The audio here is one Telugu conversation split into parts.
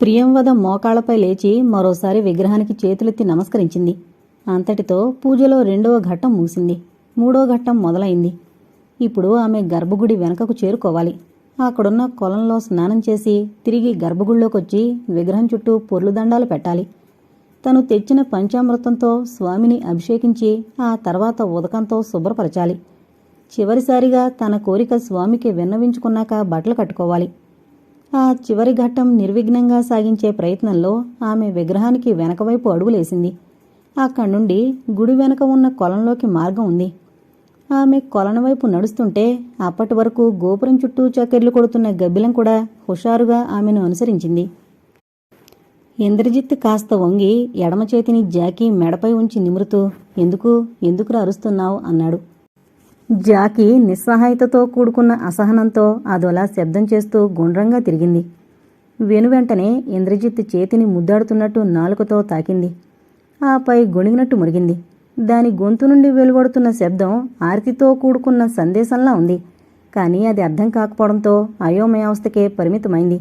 ప్రియంవద మోకాళ్ళపై లేచి మరోసారి విగ్రహానికి చేతులెత్తి నమస్కరించింది. అంతటితో పూజలో రెండవ ఘట్టం మూసింది మూడో ఘట్టం మొదలైంది. ఇప్పుడు ఆమె గర్భగుడి వెనకకు చేరుకోవాలి. అక్కడున్న కొలంలో స్నానం చేసి తిరిగి గర్భగుడిలోకొచ్చి విగ్రహం చుట్టూ పొర్లు దండాలు పెట్టాలి. తను తెచ్చిన పంచామృతంతో స్వామిని అభిషేకించి ఆ తర్వాత ఉదకంతో శుభ్రపరచాలి. చివరిసారిగా తన కోరిక స్వామికి విన్నవించుకున్నాక బట్టలు కట్టుకోవాలి. ఆ చివరి ఘట్టం నిర్విఘ్నంగా సాగించే ప్రయత్నంలో ఆమె విగ్రహానికి వెనకవైపు అడుగులేసింది. అక్కడి నుండి గుడి వెనక ఉన్న కొలంలోకి మార్గం ఉంది. ఆమె కొలను వైపు నడుస్తుంటే అప్పటి వరకు గోపురం చుట్టూ చక్కెర్లు కొడుతున్న గబ్బిలం కూడా హుషారుగా ఆమెను అనుసరించింది. ఇంద్రజిత్ కాస్త వంగి ఎడమ చేతిని జాకీ మెడపై ఉంచి నిమురుతూ ఎందుకు? ఎందుకురా అరుస్తున్నావు? అన్నాడు. జాకీ నిస్సహాయతతో కూడుకున్న అసహనంతో అదోలా శబ్దం చేస్తూ గుండ్రంగా తిరిగింది. వెనువెంటనే ఇంద్రజిత్ చేతిని ముద్దాడుతున్నట్టు నాలుకతో తాకింది. ఆపై గొణిగినట్టు మురిగింది. దాని గొంతు నుండి వెలువడుతున్న శబ్దం ఆర్తితో కూడుకున్న సందేశంలా ఉంది. కానీ అది అర్థం కాకపోవడంతో అయోమయావస్థకే పరిమితమైంది.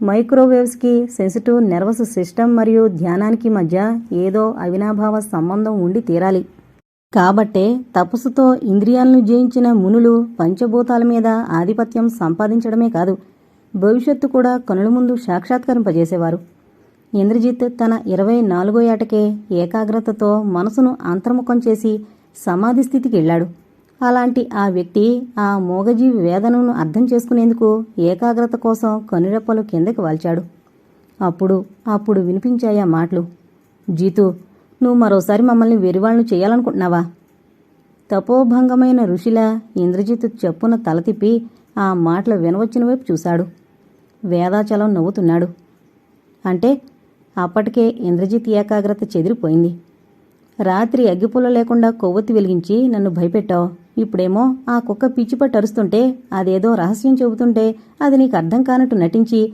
మైక్రోవేవ్స్కి సెన్సిటివ్ నెర్వస్ సిస్టమ్ మరియు ధ్యానానికి మధ్య ఏదో అవినాభావ సంబంధం ఉండి తీరాలి. కాబట్టే తపస్సుతో ఇంద్రియాలను జయించిన మునులు పంచభూతాల మీద ఆధిపత్యం సంపాదించడమే కాదు భవిష్యత్తు కూడా కనుల ముందు సాక్షాత్కరింపజేసేవారు. ఇంద్రజిత్ తన ఇరవై నాలుగో ఏటకే ఏకాగ్రతతో మనసును అంతర్ముఖం చేసి సమాధి స్థితికి వెళ్ళాడు. అలాంటి ఆ వ్యక్తి ఆ మోగజీవి వేదనను అర్థం చేసుకునేందుకు ఏకాగ్రత కోసం కనురెప్పలు కిందకి వాల్చాడు. అప్పుడు అప్పుడు వినిపించాయా మాటలు. జీతు నువ్వు మరోసారి మమ్మల్ని వెరివాళ్ళను చేయాలనుకుంటున్నావా? తపోభంగమైన ఋషిలా ఇంద్రజిత్ చెప్పున తల తిప్పి ఆ మాటలు వినవచ్చిన వైపు చూశాడు. వేదాచలం నవ్వుతున్నాడు. అంటే అప్పటికే ఇంద్రజిత్ ఏకాగ్రత చెదిరిపోయింది. రాత్రి అగ్గిపుల్ల లేకుండా కొవ్వొత్తి వెలిగించి నన్ను భయపెట్టావు. ఇప్పుడేమో ఆ కుక్క పిచ్చిపట్టు అరుస్తుంటే అదేదో రహస్యం చెబుతుంటే అది నీకు అర్థం కానట్టు నటించి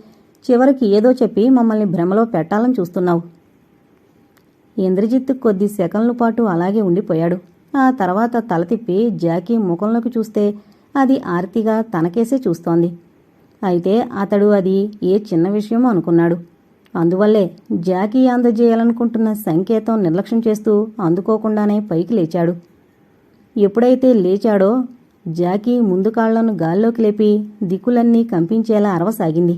చివరికి ఏదో చెప్పి మమ్మల్ని భ్రమలో పెట్టాలని చూస్తున్నావు. ఇంద్రజిత్ కొద్ది సెకన్ల పాటు అలాగే ఉండిపోయాడు. ఆ తర్వాత తల తిప్పి జాకీ ముఖంలోకి చూస్తే అది ఆర్తిగా తనకేసే చూస్తోంది. అయితే అతడు అది ఏ చిన్న విషయమో అనుకున్నాడు. అందువల్లే జాకీ అందజేయాలనుకుంటున్న సంకేతం నిర్లక్ష్యం చేస్తూ అందుకోకుండానే పైకి లేచాడు. ఎప్పుడైతే లేచాడో జాకీ ముందు కాళ్ళను గాల్లోకి లేపి దిక్కులన్నీ కంపించేలా అరవసాగింది.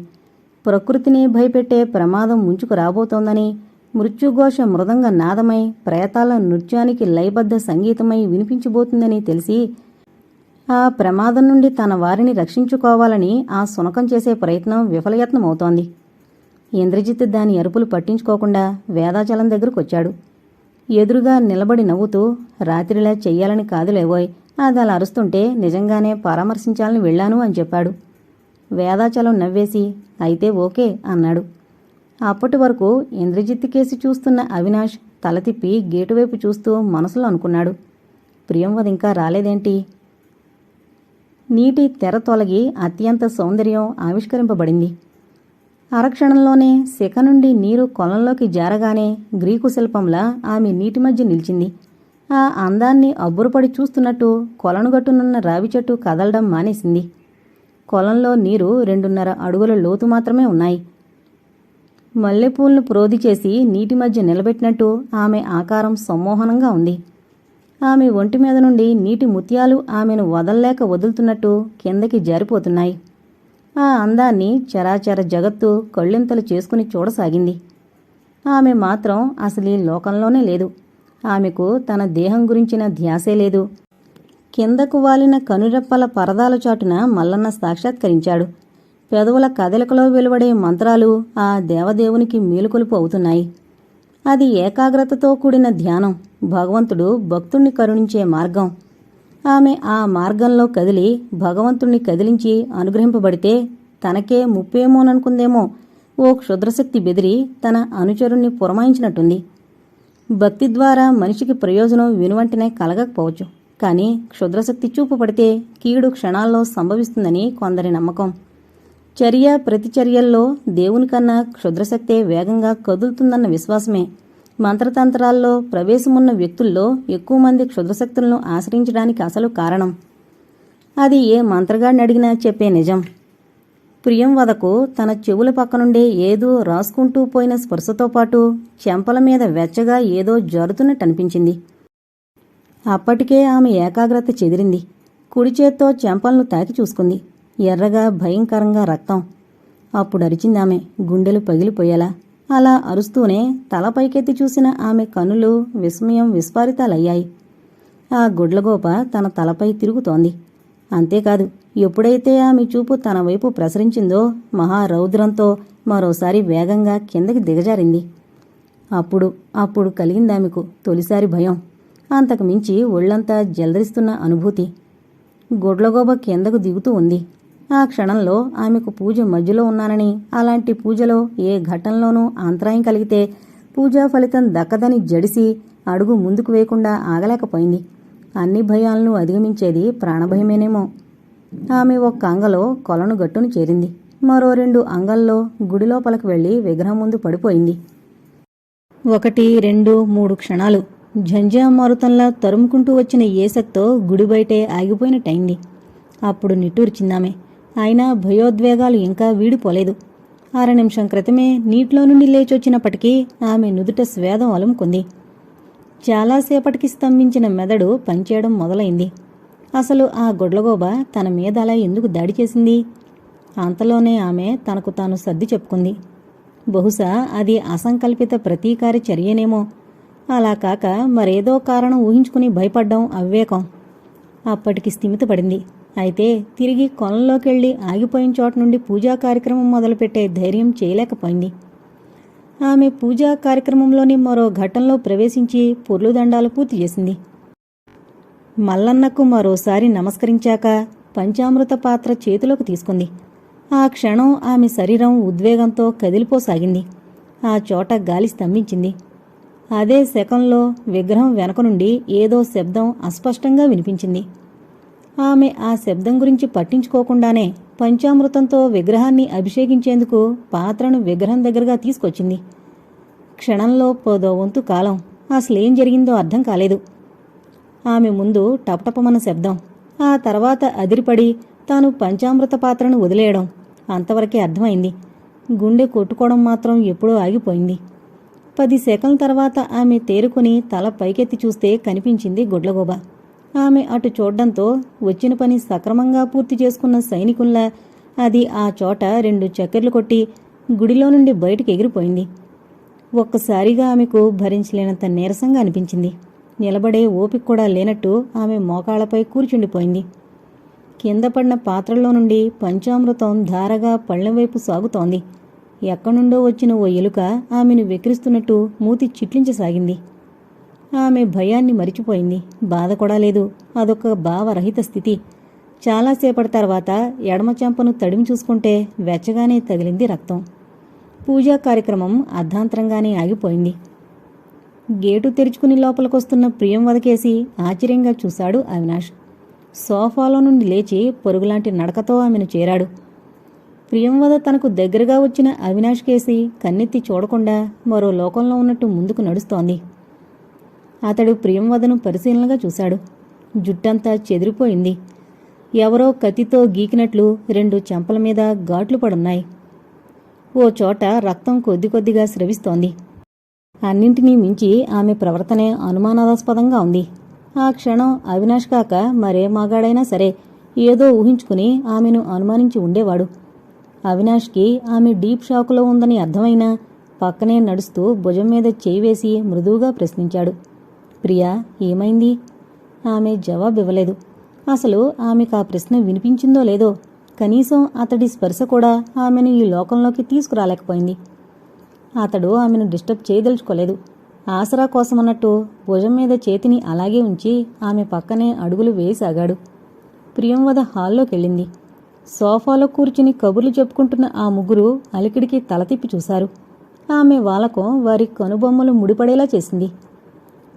ప్రకృతిని భయపెట్టే ప్రమాదం ముంచుకు రాబోతోందని మృత్యుఘోష మృదంగ నాదమై ప్రేతాల నృత్యానికి లయబద్ధ సంగీతమై వినిపించబోతుందని తెలిసి ఆ ప్రమాదం నుండి తన వారిని రక్షించుకోవాలని ఆ సునకం చేసే ప్రయత్నం విఫలయత్నమవుతోంది. ఇంద్రజిత్ దాని అరుపులు పట్టించుకోకుండా వేదాచలం దగ్గరకొచ్చాడు. ఎదురుగా నిలబడి నవ్వుతూ రాత్రిలా చెయ్యాలని కాదులేవోయ్ అది అలా అరుస్తుంటే నిజంగానే పరామర్శించాలని వెళ్ళాను అని చెప్పాడు. వేదాచలం నవ్వేసి అయితే ఓకే అన్నాడు. అప్పటి వరకు ఇంద్రజిత్ కేసి చూస్తున్న అవినాష్ తల తిప్పి గేటు వైపు చూస్తూ మనసులో అనుకున్నాడు. ప్రియంవద ఇంకా రాలేదేంటి? నీటి తెర తొలగి అత్యంత సౌందర్యం ఆవిష్కరింపబడింది. అరక్షణంలోనే శిఖ నుండి నీరు కొలంలోకి జారగానే గ్రీకు శిల్పంలా ఆమె నీటి మధ్య నిలిచింది. ఆ అందాన్ని అబ్బురపడి చూస్తున్నట్టు కొలనుగట్టునున్న రావి చెట్టు కదలడం మానేసింది. కొలంలో నీరు రెండున్నర అడుగుల లోతు మాత్రమే ఉన్నాయి. మల్లెపూలను ప్రోది చేసి నీటి మధ్య నిలబెట్టినట్టు ఆమె ఆకారం సమ్మోహనంగా ఉంది. ఆమె ఒంటి మీద నుండి నీటి ముత్యాలు ఆమెను వదల్లేక వదులుతున్నట్టు కిందకి జారిపోతున్నాయి. ఆ అందాన్ని చరాచర జగత్తు కళ్ళింతలు చేసుకుని చూడసాగింది. ఆమె మాత్రం అసలు ఈ లోకంలోనే లేదు. ఆమెకు తన దేహం గురించిన ధ్యాసే లేదు. కిందకు వాలిన కనురెప్పల పరదాల చాటున మల్లన్న సాక్షాత్కరించాడు. పెదవుల కదలికలో వెలువడే మంత్రాలు ఆ దేవదేవునికి మేలుకొలుపు అవుతున్నాయి. అది ఏకాగ్రతతో కూడిన ధ్యానం భగవంతుడు భక్తుణ్ణి కరుణించే మార్గం. ఆమె ఆ మార్గంలో కదిలి భగవంతుణ్ణి కదిలించి అనుగ్రహింపబడితే తనకే ముప్పేమోననుకుందేమో ఓ క్షుద్రశక్తి బెదిరి తన అనుచరుణ్ణి పురమాయించినట్టుంది. భక్తి ద్వారా మనిషికి ప్రయోజనం వినువంటినే కలగకపోవచ్చు. కానీ క్షుద్రశక్తి చూపు పడితే కీడు క్షణాల్లో సంభవిస్తుందని కొందరి నమ్మకం. చర్య ప్రతిచర్యల్లో దేవునికన్నా క్షుద్రశక్తే వేగంగా కదులుతుందన్న విశ్వాసమే. మంత్రతంత్రాల్లో ప్రవేశమున్న వ్యక్తుల్లో ఎక్కువ మంది క్షుద్రశక్తులను ఆశ్రయించడానికి అసలు కారణం? అది ఏ మంత్రగాడిని అడిగినా చెప్పే నిజం. ప్రియం వదకు తన చెవుల పక్కనుండే ఏదో రాసుకుంటూ పోయిన స్పర్శతో పాటు చెంపల మీద వెచ్చగా ఏదో జరుతున్నట్టు అనిపించింది. అప్పటికే ఆమె ఏకాగ్రత చెదిరింది. కుడి చేత్తో చెంపలను తాకి చూసుకుంది. ఎర్రగా భయంకరంగా రక్తం. అప్పుడు అరిచిందామె గుండెలు పగిలిపోయేలా. అలా అరుస్తూనే తల పైకెత్తి చూసిన ఆమె కనులు విస్మయం విస్ఫారితాలయ్యాయి. ఆ గుడ్లగోప తన తలపై తిరుగుతోంది. అంతేకాదు ఎప్పుడైతే ఆమె చూపు తన వైపు ప్రసరించిందో మహారౌద్రంతో మరోసారి వేగంగా కిందకి దిగజారింది. అప్పుడు అప్పుడు కలిగిందామెకు తొలిసారి భయం. అంతకు మించి ఒళ్ళంతా జలదరిస్తున్న అనుభూతి. గుడ్లగోబ కిందకు దిగుతూ ఉంది. ఆ క్షణంలో ఆమెకు పూజ మధ్యలో ఉన్నానని. అలాంటి పూజలో ఏ ఘటనలోనూ అంతరాయం కలిగితే పూజా ఫలితం దక్కదని జడిసి అడుగు ముందుకు వేయకుండా ఆగలేకపోయింది. అన్ని భయాలను అధిగమించేది ప్రాణభయమేనేమో. ఆమె ఒక్క అంగలో కొలను గట్టును చేరింది. మరో రెండు అంగల్లో గుడిలోపలకు వెళ్ళి విగ్రహం ముందు పడిపోయింది. ఒకటి రెండు మూడు క్షణాలు ఝంజామారుతంలా తరుముకుంటూ వచ్చిన ఏసక్తో గుడి బయటే ఆగిపోయినట్టయింది. అప్పుడు నిట్టూర్చిందామె. అయినా భయోద్వేగాలు ఇంకా వీడిపోలేదు. అర నిమిషం క్రితమే నీటిలో నుండి లేచొచ్చినప్పటికీ ఆమె నుదుట స్వేదం అలుముకుంది. చాలాసేపటికి స్తంభించిన మెదడు పనిచేయడం మొదలైంది. అసలు ఆ గొడ్లగోబ తన మీద అలా ఎందుకు దాడి చేసింది? అంతలోనే ఆమె తనకు తాను సర్ది చెప్పుకుంది. బహుశా అది అసంకల్పిత ప్రతీకార చర్యనేమో. అలా కాక మరేదో కారణం ఊహించుకుని భయపడ్డం అవివేకం. అప్పటికి స్థిమితపడింది. అయితే తిరిగి కొలంలోకెళ్ళి ఆగిపోయిన చోట నుండి పూజా కార్యక్రమం మొదలుపెట్టే ధైర్యం చేయలేకపోయింది. ఆమె పూజా కార్యక్రమంలోని మరో ఘట్టంలో ప్రవేశించి పొర్లు దండాలు పూర్తి చేసింది. మల్లన్నకు మరోసారి నమస్కరించాక పంచామృత పాత్ర చేతిలోకి తీసుకుంది. ఆ క్షణం ఆమె శరీరం ఉద్వేగంతో కదిలిపోసాగింది. ఆ చోట గాలి స్తంభించింది. అదే శకంలో విగ్రహం వెనక నుండి ఏదో శబ్దం అస్పష్టంగా వినిపించింది. ఆమె ఆ శబ్దం గురించి పట్టించుకోకుండానే పంచామృతంతో విగ్రహాన్ని అభిషేకించేందుకు పాత్రను విగ్రహం దగ్గరగా తీసుకొచ్చింది. క్షణంలో పోదో వంతు కాలం అసలేం జరిగిందో అర్థం కాలేదు. ఆమె ముందు టపటపమన శబ్దం ఆ తర్వాత అదిరిపడి తాను పంచామృత పాత్రను వదిలేయడం అంతవరకే అర్థమైంది. గుండె కొట్టుకోవడం మాత్రం ఎప్పుడో ఆగిపోయింది. పది సెకండ్ల తర్వాత ఆమె తేరుకుని తల పైకెత్తి చూస్తే కనిపించింది గుడ్లగోబా. ఆమె అటు చూడ్డంతో వచ్చిన పని సక్రమంగా పూర్తి చేసుకున్న సైనికుల్లా అది ఆ చోట రెండు చక్కెర్లు కొట్టి గుడిలో నుండి బయటికి ఎగిరిపోయింది. ఒక్కసారిగా ఆమెకు భరించలేనంత నీరసంగా అనిపించింది. నిలబడే ఓపిక కూడా లేనట్టు ఆమె మోకాళ్ళపై కూర్చుండిపోయింది. కింద పడిన పాత్రలో నుండి పంచామృతం ధారగా పళ్ళెం వైపు సాగుతోంది. ఎక్కడుండో వచ్చిన ఓ ఎలుక ఆమెను వెక్కిరిస్తున్నట్టు మూతి చిట్లించసాగింది. ఆమె భయాన్ని మరిచిపోయింది. బాధ కూడా లేదు. అదొక భావరహిత స్థితి. చాలాసేపటి తర్వాత ఎడమ చెంపను తడిమి చూసుకుంటే వెచ్చగానే తగిలింది రక్తం. పూజా కార్యక్రమం అర్ధాంతరంగానే ఆగిపోయింది. గేటు తెరుచుకుని లోపలికొస్తున్న ప్రియం వదకేసి ఆశ్చర్యంగా చూశాడు అవినాష్. సోఫాలో నుండి లేచి పొరుగులాంటి నడకతో ఆమెను చేరాడు. ప్రియంవద తనకు దగ్గరగా వచ్చిన అవినాష్ కేసి కన్నెత్తి చూడకుండా మరో లోకంలో ఉన్నట్టు ముందుకు నడుస్తోంది. అతడు ప్రియంవదను పరిశీలనగా చూశాడు. జుట్టంతా చెదిరిపోయింది. ఎవరో కత్తితో గీకినట్లు రెండు చెంపల మీద ఘాట్లు పడున్నాయి. ఓ చోట రక్తం కొద్ది కొద్దిగా స్రవిస్తోంది. అన్నింటినీ మించి ఆమె ప్రవర్తనే అనుమానాస్పదంగా ఉంది. ఆ క్షణం అవినాష్ కాక మరే మగాడైనా సరే ఏదో ఊహించుకుని ఆమెను అనుమానించి ఉండేవాడు. అవినాష్కి ఆమె డీప్ షాకులో ఉందని అర్థమైనా పక్కనే నడుస్తూ భుజం మీద చేయి వేసి మృదువుగా ప్రశ్నించాడు. ప్రియా ఏమైంది? ఆమె జవాబు ఇవ్వలేదు. అసలు ఆమెకు ఆ ప్రశ్న వినిపించిందో లేదో కనీసం అతడి స్పర్శ కూడా ఆమెను ఈ లోకంలోకి తీసుకురాలేకపోయింది. అతడు ఆమెను డిస్టర్బ్ చేయదలుచుకోలేదు. ఆసరా కోసమన్నట్టు భుజం మీద చేతిని అలాగే ఉంచి ఆమె పక్కనే అడుగులు వేసాగాడు ప్రియంవద హాల్లోకెళ్ళింది. సోఫాలో కూర్చుని కబుర్లు చెప్పుకుంటున్న ఆ ముగ్గురు అలికిడికి తల తిప్పి చూశారు. ఆమె వాలకం వారి కనుబొమ్మలు ముడిపడేలా చేసింది.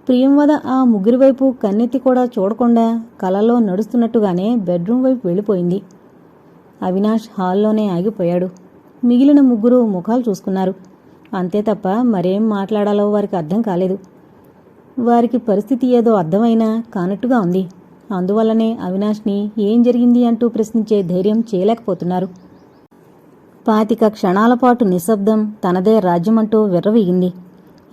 ప్రియంవద ఆ ముగ్గురి వైపు కన్నెత్తి కూడా చూడకుండా కలలో నడుస్తున్నట్టుగానే బెడ్రూమ్ వైపు వెళ్ళిపోయింది. అవినాష్ హాల్లోనే ఆగిపోయాడు. మిగిలిన ముగ్గురు ముఖాలు చూసుకున్నారు. అంతే తప్ప మరేం మాట్లాడాలో వారికి అర్థం కాలేదు. వారికి పరిస్థితి ఏదో అర్థమైనా కానట్టుగా ఉంది. అందువల్లనే అవినాష్ని ఏం జరిగింది అంటూ ప్రశ్నించే ధైర్యం చేయలేకపోతున్నారు. పాతిక క్షణాల పాటు నిశ్శబ్దం తనదే రాజ్యమంటూ విర్రవీగింది.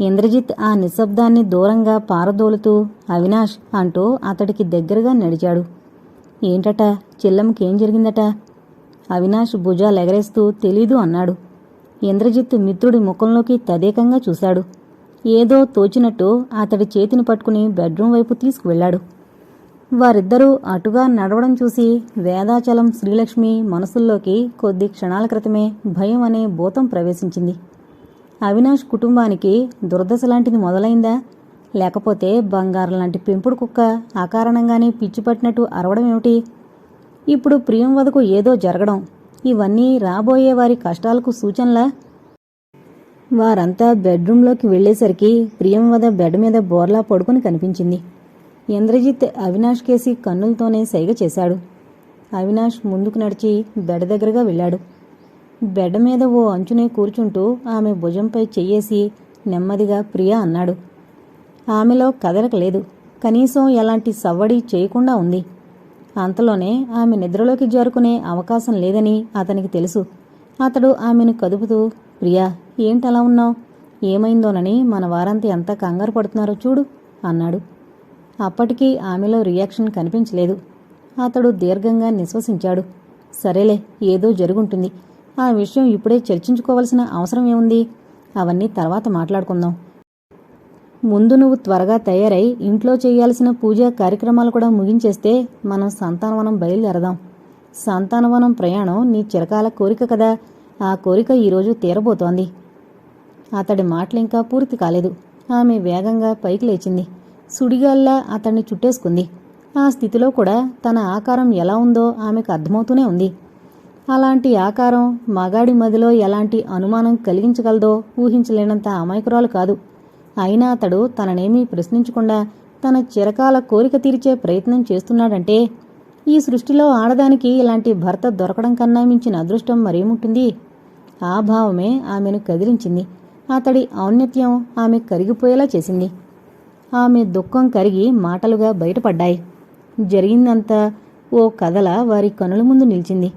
ఇంద్రజిత్ ఆ నిశ్శబ్దాన్ని దూరంగా పారదోలుతూ అవినాష్ అంటూ అతడికి దగ్గరగా నడిచాడు. ఏంటట? చిల్లంకేం జరిగిందట? అవినాష్ భుజాలెగరేస్తూ తెలీదు అన్నాడు. ఇంద్రజిత్ మిత్రుడి ముఖంలోకి తదేకంగా చూశాడు. ఏదో తోచినట్టు అతడి చేతిని పట్టుకుని బెడ్రూమ్ వైపు తీసుకువెళ్ళాడు. వారిద్దరూ అటుగా నడవడం చూసి వేదాచలం శ్రీలక్ష్మి మనసుల్లోకి కొద్ది క్షణాల క్రితమే భయం అనే భూతం ప్రవేశించింది. అవినాష్ కుటుంబానికి దురదశ లాంటిది మొదలైందా? లేకపోతే బంగారం లాంటి పెంపుడు కుక్క అకారణంగానే పిచ్చి పట్టినట్టు అరవడం ఏమిటి? ఇప్పుడు ప్రియం వదకు ఏదో జరగడం. ఇవన్నీ రాబోయే వారి కష్టాలకు సూచనలా? వారంతా బెడ్రూంలోకి వెళ్ళేసరికి ప్రియం వద బెడ్ మీద బోర్లా పడుకుని కనిపించింది. ఇంద్రజిత్ అవినాష్ కేసి కన్నులతోనే సైగ చేశాడు. అవినాష్ ముందుకు నడిచి బెడ్ దగ్గరగా వెళ్ళాడు. బెడ్ మీద ఓ అంచునే కూర్చుంటూ ఆమె భుజంపై చెయ్యేసి నెమ్మదిగా ప్రియా అన్నాడు. ఆమెలో కదలకలేదు కనీసం ఎలాంటి సవ్వడి చేయకుండా ఉంది. అంతలోనే ఆమె నిద్రలోకి జారుకునే అవకాశం లేదని అతనికి తెలుసు. అతడు ఆమెను కదుపుతూ ప్రియా ఏంటలా ఉన్నావు? ఏమైందోనని మన వారంత ఎంత కంగారు పడుతున్నారో చూడు అన్నాడు. అప్పటికీ ఆమెలో రియాక్షన్ కనిపించలేదు. అతడు దీర్ఘంగా నిశ్వసించాడు. సరేలే ఏదో జరుగుంటుంది. ఆ విషయం ఇప్పుడే చర్చించుకోవలసిన అవసరం ఏముంది? అవన్నీ తర్వాత మాట్లాడుకుందాం. ముందు నువ్వు త్వరగా తయారై ఇంట్లో చేయాల్సిన పూజా కార్యక్రమాలు కూడా ముగించేస్తే మనం సంతానవనం బయలుదేరదాం. సంతానవనం ప్రయాణం నీ చిరకాల కోరిక కదా. ఆ కోరిక ఈరోజు తీరబోతోంది. అతడి మాటలింకా పూర్తి కాలేదు. ఆమె వేగంగా పైకి లేచింది. సుడిగాల్లా అతన్ని చుట్టేసుకుంది. ఆ స్థితిలో కూడా తన ఆకారం ఎలా ఉందో ఆమెకు అర్థమవుతూనే ఉంది. అలాంటి ఆకారం మగాడి మదిలో ఎలాంటి అనుమానం కలిగించగలదో ఊహించలేనంత అమాయకురాలు కాదు. అయినా అతడు తననేమీ ప్రశ్నించకుండా తన చిరకాల కోరిక తీర్చే ప్రయత్నం చేస్తున్నాడంటే ఈ సృష్టిలో ఆడదానికి ఇలాంటి భర్త దొరకడం కన్నా మించిన అదృష్టం మరేముంటుంది ఆ భావమే ఆమెను కదిలించింది. అతడి ఔన్నత్యం ఆమె కరిగిపోయేలా చేసింది. ఆమె దుఃఖం కరిగి మాటలుగా బయటపడ్డాయి. జరిగిందంతా ఓ కథల వారి కనుల ముందు నిలిచింది.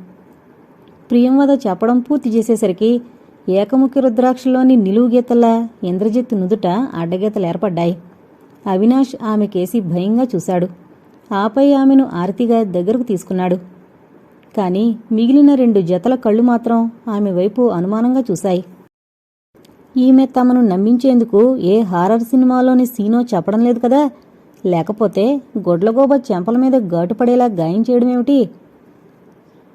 ప్రియంవద చెప్పడం పూర్తి చేసేసరికి ఏకముఖి రుద్రాక్షలోని నిలువు గీతల ఇంద్రజిత్ నుదుట అడ్డగీతలు ఏర్పడ్డాయి. అవినాష్ ఆమె కేసి భయంగా చూశాడు. ఆపై ఆమెను ఆర్తిగా దగ్గరకు తీసుకున్నాడు. కాని మిగిలిన రెండు జతల కళ్ళు మాత్రం ఆమె వైపు అనుమానంగా చూశాయి. ఈమె తమను నమ్మించేందుకు ఏ హారర్ సినిమాలోని సీనో చెప్పడం లేదు కదా? లేకపోతే గొడ్లగోబ చెంపల మీద ఘాటుపడేలా గాయం చేయడమేమిటి?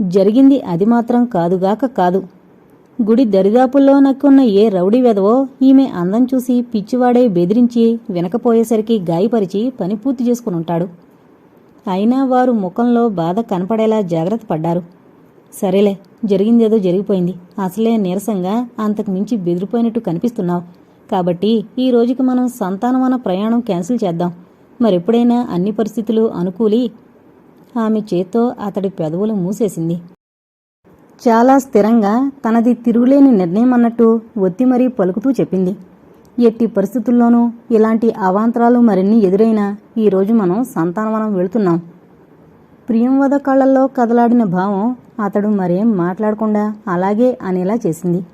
జరిగింది అది మాత్రం కాదుగాక కాదు. గుడి దరిదాపుల్లో నక్కున్న ఏ రౌడీ వెదవో ఈమె అందం చూసి పిచ్చివాడై బెదిరించి వినకపోయేసరికి గాయపరిచి పని పూర్తి చేసుకుని ఉంటాడు అయినా వారు ముఖంలో బాధ కనపడేలా జాగ్రత్త పడ్డారు. సరేలే జరిగిందేదో జరిగిపోయింది. అసలే నీరసంగా అంతకు మించి బెదిరిపోయినట్టు కనిపిస్తున్నావు. కాబట్టి ఈ రోజుకి మనం సంతానమన ప్రయాణం క్యాన్సిల్ చేద్దాం. మరెప్పుడైనా అన్ని పరిస్థితులు అనుకూలి ఆమె చేత్తో అతడి పెదవులు మూసేసింది. చాలా స్థిరంగా తనది తిరుగులేని నిర్ణయం అన్నట్టు ఒత్తి మరీ పలుకుతూ చెప్పింది. ఎట్టి పరిస్థితుల్లోనూ ఇలాంటి అవాంతరాలు మరిన్ని ఎదురైనా ఈరోజు మనం సంతానవనం వెళుతున్నాం. ప్రియంవద కళ్ళల్లో కదలాడిన భావం అతడు మరేం మాట్లాడకుండా అలాగే అనేలా చేసింది.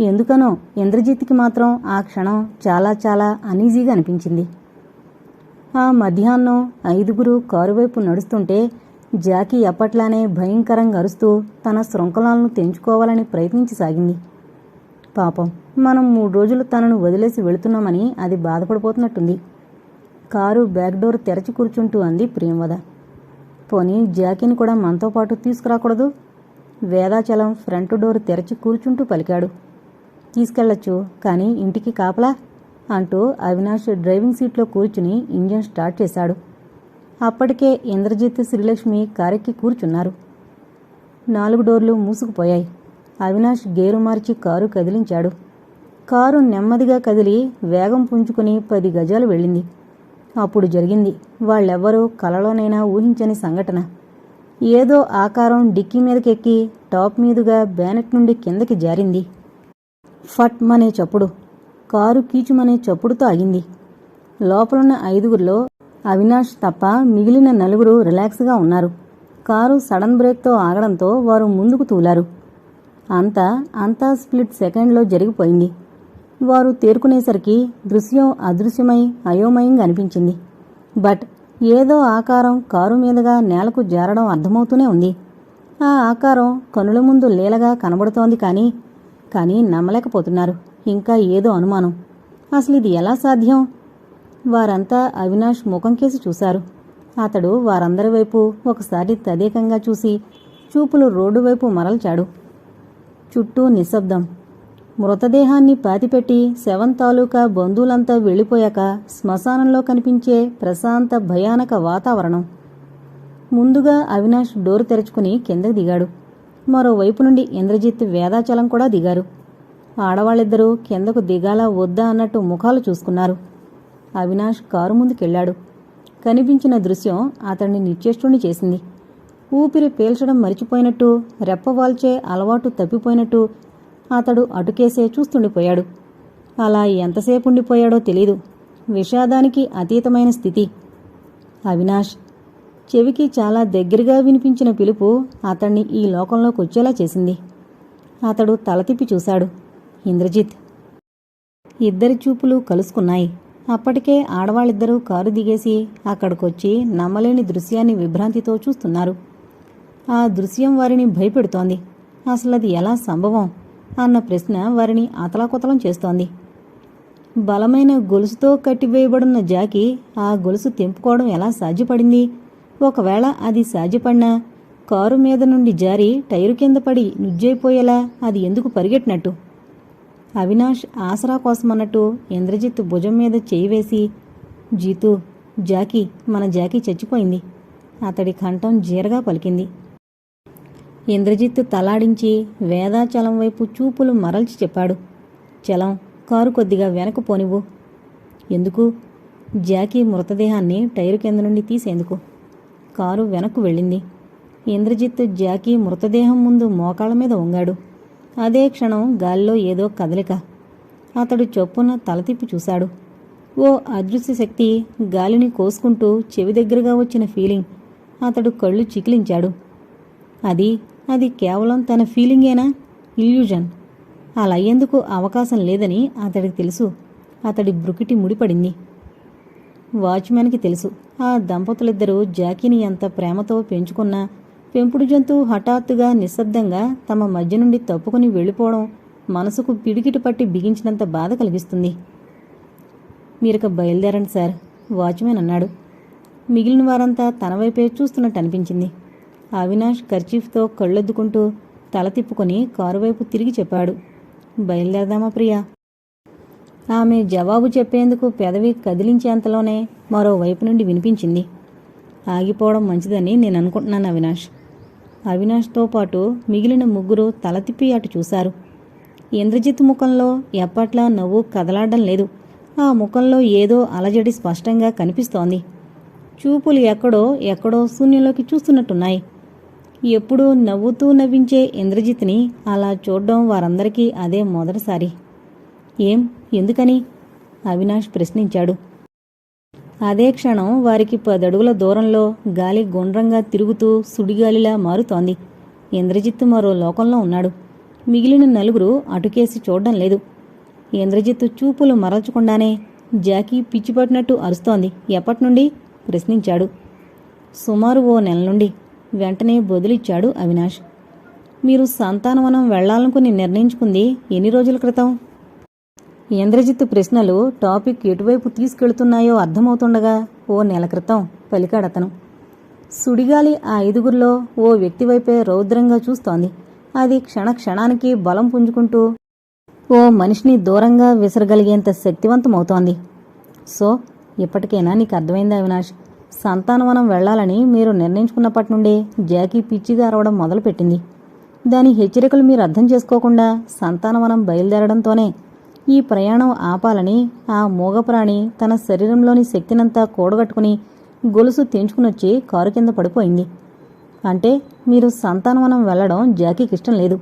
ఎందుకనో ఇంద్రజిత్కి మాత్రం ఆ క్షణం చాలా చాలా అనీజీగా అనిపించింది. ఆ మధ్యాహ్నం ఐదుగురు కారు వైపు నడుస్తుంటే జాకీ అప్పట్లానే భయంకరంగా అరుస్తూ తన శృంఖలాలను తెంచుకోవాలని ప్రయత్నించసాగింది పాపం మనం మూడు రోజులు తనను వదిలేసి వెళుతున్నామని అది బాధపడిపోతున్నట్టుంది. కారు బ్యాక్ డోర్ తెరచి కూర్చుంటూ అంది ప్రియంవద పోనీ జాకీని కూడా మనతో పాటు తీసుకురాకూడదు? వేదాచలం ఫ్రంట్ డోర్ తెరచి కూర్చుంటూ పలికాడు. తీసుకెళ్ళొచ్చు కానీ ఇంటికి కాపలా? అంటూ అవినాష్ డ్రైవింగ్ సీట్లో కూర్చుని ఇంజన్ స్టార్ట్ చేశాడు. అప్పటికే ఇంద్రజిత్ శ్రీలక్ష్మి కారెక్కి కూర్చున్నారు. నాలుగు డోర్లు మూసుకుపోయాయి. అవినాష్ గేరు మార్చి కారు కదిలించాడు. కారు నెమ్మదిగా కదిలి వేగం పుంజుకుని పది గజాలు వెళ్ళింది. అప్పుడు జరిగింది వాళ్ళెవ్వరూ కలలోనైనా ఊహించని సంఘటన. ఏదో ఆకారం డిక్కీ మీదకెక్కి టాప్ మీదుగా బ్యానెట్ నుండి కిందకి జారింది. ఫట్ మనే చప్పుడు కారు కీచుమనే చప్పుడుతో ఆగింది. లోపలున్న ఐదుగురిలో అవినాష్ తప్ప మిగిలిన నలుగురు రిలాక్స్గా ఉన్నారు. కారు సడన్ బ్రేక్తో ఆగడంతో వారు ముందుకు తూలారు. అంతా అంతా స్ప్లిట్ సెకండ్లో జరిగిపోయింది. వారు తేరుకునేసరికి దృశ్యం అదృశ్యమై అయోమయంగా అనిపించింది. బట్ ఏదో ఆకారం కారు మీదుగా నేలకు జారడం అర్థమవుతూనే ఉంది. ఆ ఆకారం కనుల ముందు లీలగా కనబడుతోంది కానీ కానీ నమ్మలేకపోతున్నారు. ఇంకా ఏదో అనుమానం. అసలు ఇది ఎలా సాధ్యం? వారంతా అవినాష్ ముఖం కేసి చూశారు. అతడు వారందరి వైపు ఒకసారి తదేకంగా చూసి చూపులు రోడ్డు వైపు మరల్చాడు. చుట్టూ నిశ్శబ్దం. మృతదేహాన్ని పాతిపెట్టి శవం తాలూకా బంధువులంతా వెళ్ళిపోయాక శ్మశానంలో కనిపించే ప్రశాంత భయానక వాతావరణం. ముందుగా అవినాష్ డోరు తెరుచుకుని కిందకు దిగాడు. మరోవైపు నుండి ఇంద్రజిత్ వేదాచలం కూడా దిగారు. ఆడవాళ్ళిద్దరూ కిందకు దిగాలా వద్దా అన్నట్టు ముఖాలు చూసుకున్నారు. అవినాష్ కారు ముందుకెళ్ళాడు కనిపించిన దృశ్యం అతన్ని నిశ్చేష్టుని చేసింది. ఊపిరి పీల్చడం మరిచిపోయినట్టు రెప్పవాల్చే అలవాటు తప్పిపోయినట్టు అతడు అటుకేసే చూస్తుండిపోయాడు. అలా ఎంతసేపు ఉండిపోయాడో తెలీదు. విషాదానికి అతీతమైన స్థితి. అవినాష్ చెవికి చాలా దగ్గరగా వినిపించిన పిలుపు అతన్ని ఈ లోకంలోకి వచ్చేలా చేసింది. అతడు తల తిప్పి చూశాడు. ఇంద్రజిత్. ఇద్దరి చూపులు కలుసుకున్నాయి. అప్పటికే ఆడవాళ్ళిద్దరూ కారు దిగేసి అక్కడికొచ్చి నమ్మలేని దృశ్యాన్ని విభ్రాంతితో చూస్తున్నారు. ఆ దృశ్యం వారిని భయపెడుతోంది. అసలది ఎలా సంభవం? అన్న ప్రశ్న వారిని అతలాకుతలం చేస్తోంది. బలమైన గొలుసుతో కట్టివేయబడున్న జాకి ఆ గొలుసు తెంపుకోవడం ఎలా సాధ్యపడింది? ఒకవేళ అది సాధ్యపడినా కారు మీద నుండి జారి టైరు కింద పడి నుజ్జైపోయేలా అది ఎందుకు పరిగెట్టినట్టు? అవినాష్ ఆసరా కోసమన్నట్టు ఇంద్రజిత్ భుజం మీద చేయి వేసి జీతూ జాకీ మన జాకీ చచ్చిపోయింది. అతడి కంఠం జీరగా పలికింది. ఇంద్రజిత్ తలాడించి వేదాచలం వైపు చూపులు మరల్చి చెప్పాడు. చలం కారు కొద్దిగా వెనక్కు పోనివ్వు. ఎందుకు? జాకీ మృతదేహాన్ని టైరు కింద నుండి తీసేందుకు. కారు వెనక్కు వెళ్ళింది. ఇంద్రజిత్ జాకీ మృతదేహం ముందు మోకాళ్ళ మీద వంగాడు. అదే క్షణం గాలిలో ఏదో కదలిక. అతడు చొప్పున తల తిప్పి చూశాడు. ఓ అదృశ్య శక్తి గాలిని కోసుకుంటూ చెవి దగ్గరగా వచ్చిన ఫీలింగ్. అతడు కళ్ళు చికిలించాడు. అది అది కేవలం తన ఫీలింగేనా? ఇల్యూజన్. అలా అయ్యేందుకు అవకాశం లేదని అతడికి తెలుసు. అతడి బ్రుకిటి ముడిపడింది. వాచ్మెన్కి తెలుసు. ఆ దంపతులిద్దరూ జాకీని ఎంత ప్రేమతో పెంచుకున్నా పెంపుడు జంతువు హఠాత్తుగా నిశ్శబ్దంగా తమ మధ్య నుండి తప్పుకుని వెళ్ళిపోవడం మనసుకు పిడికిటి పట్టి బిగించినంత బాధ కలిగిస్తుంది. మీరిక బయలుదేరండి సార్ వాచ్మెన్ అన్నాడు. మిగిలిన వారంతా తన వైపే చూస్తున్నట్టు అనిపించింది. అవినాష్ కర్చీఫ్తో కళ్ళొద్దుకుంటూ తల తిప్పుకొని కారు వైపు తిరిగి చెప్పాడు. బయలుదేరదామా ప్రియా? ఆమె జవాబు చెప్పేందుకు పెదవి కదిలించేంతలోనే మరోవైపు నుండి వినిపించింది. ఆగిపోవడం మంచిదని నేను అనుకుంటున్నాను అవినాష్. అవినాష్తో పాటు మిగిలిన ముగ్గురు తల తిప్పి అటు చూశారు. ఇంద్రజిత్ ముఖంలో ఎప్పట్లా నవ్వు కదలాడడం లేదు. ఆ ముఖంలో ఏదో అలజడి స్పష్టంగా కనిపిస్తోంది. చూపులు ఎక్కడో ఎక్కడో శూన్యంలోకి చూస్తున్నట్టున్నాయి. ఎప్పుడూ నవ్వుతూ నవ్వించే ఇంద్రజిత్ని అలా చూడడం వారందరికీ అదే మొదటిసారి. ఏం? ఎందుకని? అవినాష్ ప్రశ్నించాడు. అదే క్షణం వారికి పదడుగుల దూరంలో గాలి గుండ్రంగా తిరుగుతూ సుడిగాలిలా మారుతోంది. ఇంద్రజిత్ మరో లోకంలో ఉన్నాడు. మిగిలిన నలుగురు అటుకేసి చూడడం లేదు. ఇంద్రజిత్ చూపులు మరల్చకుండానే జాకీ పిచ్చిపట్టినట్టు అరుస్తోంది. ఎప్పటి నుండి ప్రశ్నించాడు. సుమారు ఓ నెల నుండి. వెంటనే బదులిచ్చాడు అవినాష్. మీరు సంతానవనం వెళ్ళాలనుకుని నిర్ణయించుకుంది ఎన్ని రోజుల క్రితం? ఇంద్రజిత్ ప్రశ్నలు టాపిక్ ఎటువైపు తీసుకెళ్తున్నాయో అర్థమవుతుండగా ఓ నెల క్రితం పలికాడతను. సుడిగాలి ఆ ఐదుగురిలో ఓ వ్యక్తి వైపే రౌద్రంగా చూస్తోంది. అది క్షణ క్షణానికి బలం పుంజుకుంటూ ఓ మనిషిని దూరంగా విసరగలిగేంత శక్తివంతమవుతోంది. సో ఇప్పటికైనా నీకు అర్థమైంది అవినాష్? సంతానవనం వెళ్ళాలని మీరు నిర్ణయించుకున్నప్పటి నుండే జాకీ పిచ్చిగా అరవడం మొదలుపెట్టింది. దాని హెచ్చరికలు మీరు అర్థం చేసుకోకుండా సంతానవనం బయలుదేరడంతోనే ఈ ప్రయాణం ఆపాలని ఆ మూగప్రాణి తన శరీరంలోని శక్తినంతా కూడగట్టుకుని గొలుసు తెంచుకునొచ్చి కారు కింద పడిపోయింది. అంటే మీరు సంతానవనం వెళ్ళడం జాకీకి ఇష్టం లేదు.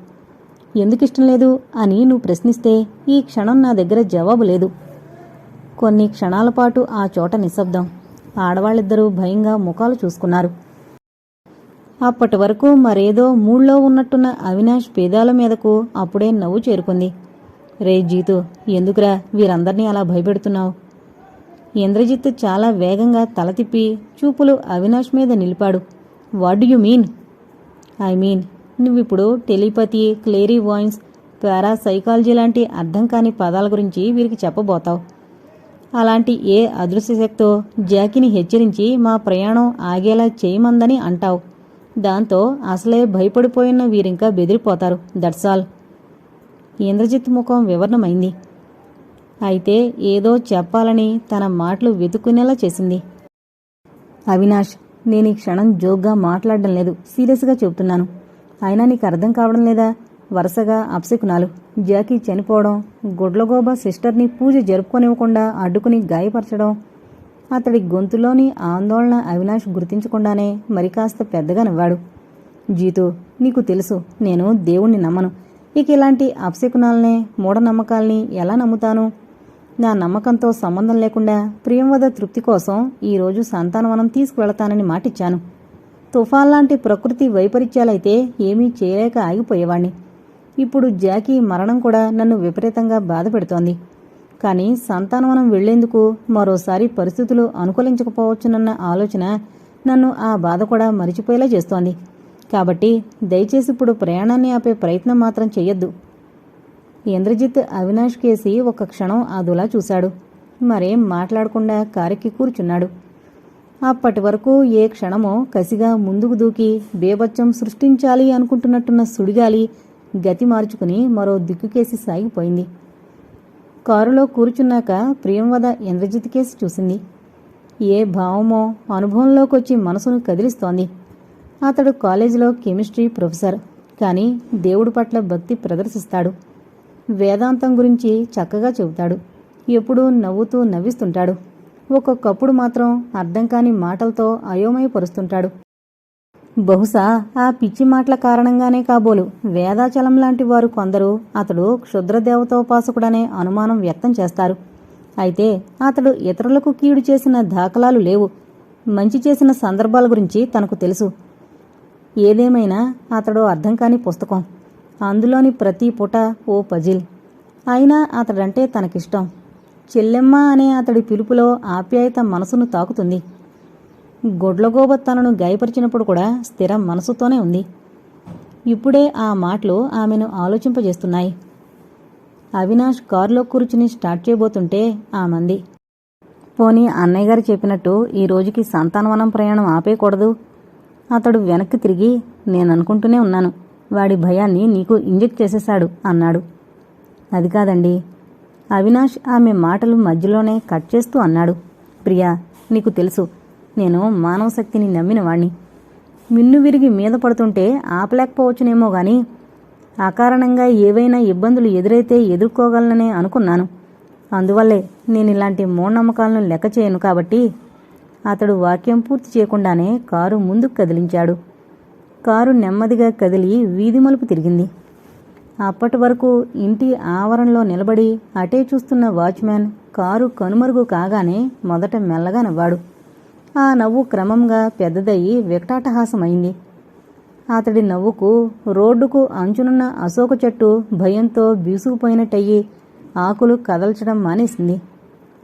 ఎందుకు ఇష్టం లేదు అని నువ్వు ప్రశ్నిస్తే ఈ క్షణం నా దగ్గర జవాబు లేదు. కొన్ని క్షణాల పాటు ఆ చోట నిశ్శబ్దం. ఆడవాళ్ళిద్దరూ భయంగా ముఖాలు చూసుకున్నారు. అప్పటి వరకు మరేదో మూళ్ళో ఉన్నట్టున్న అవినాష్ పేదాల మీదకు అప్పుడే నవ్వు చేరుకుంది. రే జీతు ఎందుకురా వీరందరినీ అలా భయపెడుతున్నావు? ఇంద్రజిత్ చాలా వేగంగా తల తిప్పి చూపులు అవినాష్ మీద నిలిపాడు. What do you mean I mean నువ్విప్పుడు టెలిపతి క్లేరీ వాయిన్స్ పారాసైకాలజీ లాంటి అర్థం కాని పదాల గురించి వీరికి చెప్పబోతావు. అలాంటి ఏ అదృశ్యశక్తో జాకిని జాకీని హెచ్చరించి మా ప్రయాణం ఆగేలా చేయమందని అంటావు. దాంతో అసలే భయపడిపోయిన వీరింకా బెదిరిపోతారు. దట్సాల్ ఆల్ ఇంద్రజిత్ ముఖం వివరణమైంది. అయితే ఏదో చెప్పాలని తన మాటలు వెతుక్కునేలా చేసింది. అవినాష్ నేను ఈ క్షణం జోక్గా మాట్లాడడం లేదు. సీరియస్గా చెబుతున్నాను. అయినా నీకు అర్థం కావడం లేదా? వరుసగా అప్సకునాలు జాకీ చనిపోవడం గుడ్లగోబ సిస్టర్ని పూజ జరుపుకొనివ్వకుండా అడ్డుకుని గాయపరచడం అతడి గొంతులోని ఆందోళన అవినాష్ గుర్తించకుండానే మరి కాస్త పెద్దగా నవ్వాడు. జీతు నీకు తెలుసు నేను దేవుణ్ణి నమ్మను. ఇక ఇలాంటి అప్సకునాలనే మూఢనమ్మకాల్ని ఎలా నమ్ముతాను? నా నమ్మకంతో సంబంధం లేకుండా ప్రియంవద తృప్తి కోసం ఈరోజు సంతానవనం తీసుకువెళతానని మాటిచ్చాను. తుఫాన్ లాంటి ప్రకృతి వైపరీత్యాలైతే ఏమీ చేయలేక ఆగిపోయేవాణ్ణి. ఇప్పుడు జాకీ మరణం కూడా నన్ను విపరీతంగా బాధ పెడుతోంది. కానీ సంతానవనం వెళ్ళేందుకు మరోసారి పరిస్థితులు అనుకూలించకపోవచ్చునన్న ఆలోచన నన్ను ఆ బాధ కూడా మరిచిపోయేలా చేస్తోంది. కాబట్టి దయచేసి ఇప్పుడు ప్రయాణాన్ని ఆపే ప్రయత్నం మాత్రం చెయ్యొద్దు. ఇంద్రజిత్ అవినాష్ కేసి ఒక క్షణం అదులా చూశాడు. మరేం మాట్లాడకుండా కారెక్కి కూర్చున్నాడు. అప్పటి వరకు ఏ క్షణమో కసిగా ముందుకు దూకి బేబచ్చం సృష్టించాలి అనుకుంటున్నట్టున్న సుడిగాలి గతి మార్చుకుని మరో దిక్కుకేసి సాగిపోయింది. కారులో కూర్చున్నాక ప్రియంవద ఇంద్రజిత్ కేసి చూసింది. ఏ భావమో అనుభవంలోకొచ్చి మనసును కదిలిస్తోంది. అతడు కాలేజీలో కెమిస్ట్రీ ప్రొఫెసర్. కానీ దేవుడి పట్ల భక్తి ప్రదర్శిస్తాడు. వేదాంతం గురించి చక్కగా చెబుతాడు. ఎప్పుడూ నవ్వుతూ నవ్విస్తుంటాడు. ఒక్కొక్కప్పుడు మాత్రం అర్థం కాని మాటలతో అయోమయపరుస్తుంటాడు. బహుశా ఆ పిచ్చి మాటల కారణంగానే కాబోలు వేదాచలం లాంటి వారు కొందరు అతడు క్షుద్రదేవతోపాసకుడనే అనుమానం వ్యక్తం చేస్తారు. అయితే అతడు ఇతరులకు కీడు చేసిన దాఖలాలు లేవు. మంచి చేసిన సందర్భాల గురించి తనకు తెలుసు. ఏదేమైనా అతడు అర్థం కాని పుస్తకం. అందులోని ప్రతి పుట ఓ పజిల్. అయినా అతడంటే తనకిష్టం. చెల్లెమ్మ అనే అతడి పిలుపులో ఆప్యాయత మనసును తాకుతుంది. గొడ్లగోబ తనను గాయపరిచినప్పుడు కూడా స్థిరం మనసుతోనే ఉంది. ఇప్పుడే ఆ మాటలు ఆమెను ఆలోచింపజేస్తున్నాయి. అవినాష్ కారులో కూర్చుని స్టార్ట్ చేయబోతుంటే ఆమంది. పోనీ అన్నయ్య గారు చెప్పినట్టు ఈ రోజుకి సంతానవనం ప్రయాణం ఆపేయకూడదు? అతడు వెనక్కి తిరిగి నేను అనుకుంటూనే ఉన్నాను. వాడి భయాన్ని నీకు ఇంజెక్ట్ చేసేశాడు అన్నాడు. అది కాదండి. అవినాష్ ఆమె మాటలు మధ్యలోనే కట్ చేస్తూ అన్నాడు. ప్రియా నీకు తెలుసు. నేను మానవ శక్తిని నమ్మిన వాణ్ణి. మిన్ను విరిగి మీద పడుతుంటే ఆపలేకపోవచ్చునేమో గాని అకారణంగా ఏవైనా ఇబ్బందులు ఎదురైతే ఎదుర్కోగలననే అనుకున్నాను. అందువల్లే నేను ఇలాంటి మూఢనమ్మకాలను లెక్క చేయను కాబట్టి అతడు వాక్యం పూర్తి చేయకుండానే కారు ముందుకు కదిలించాడు. కారు నెమ్మదిగా కదిలి వీధి మలుపు తిరిగింది. అప్పటి వరకు ఇంటి ఆవరణలో నిలబడి అటే చూస్తున్న వాచ్మ్యాన్ కారు కనుమరుగు కాగానే మొదట మెల్లగా నవ్వాడు. ఆ నవ్వు క్రమంగా పెద్దదయ్యి వికటాటహాసమైంది. అతడి నవ్వుకు రోడ్డుకు అంచునున్న అశోక చెట్టు భయంతో బీసుకుపోయినట్టయి ఆకులు కదల్చడం మానేసింది.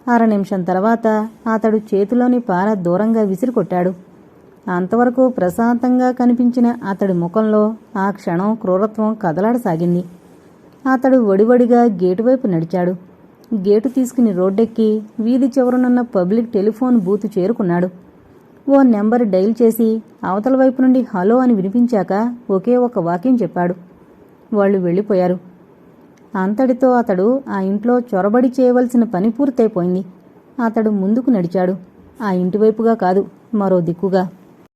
అర నిమిషం తర్వాత అతడు చేతిలోని పార దూరంగా విసిరికొట్టాడు. అంతవరకు ప్రశాంతంగా కనిపించిన అతడి ముఖంలో ఆ క్షణం క్రూరత్వం కదలాడసాగింది. అతడు వడివడిగా గేటు వైపు నడిచాడు. గేటు తీసుకుని రోడ్డెక్కి వీధి చివరనున్న పబ్లిక్ టెలిఫోన్ బూత్ చేరుకున్నాడు. ఓ నెంబర్ డైల్ చేసి అవతల వైపు నుండి హలో అని వినిపించాక ఒకే ఒక వాక్యం చెప్పాడు. వాళ్ళు వెళ్ళిపోయారు. అంతటితో అతడు ఆ ఇంట్లో చొరబడి చేయవలసిన పని పూర్తయిపోయింది. అతడు ముందుకు నడిచాడు. ఆ ఇంటివైపుగా కాదు మరో దిక్కుగా.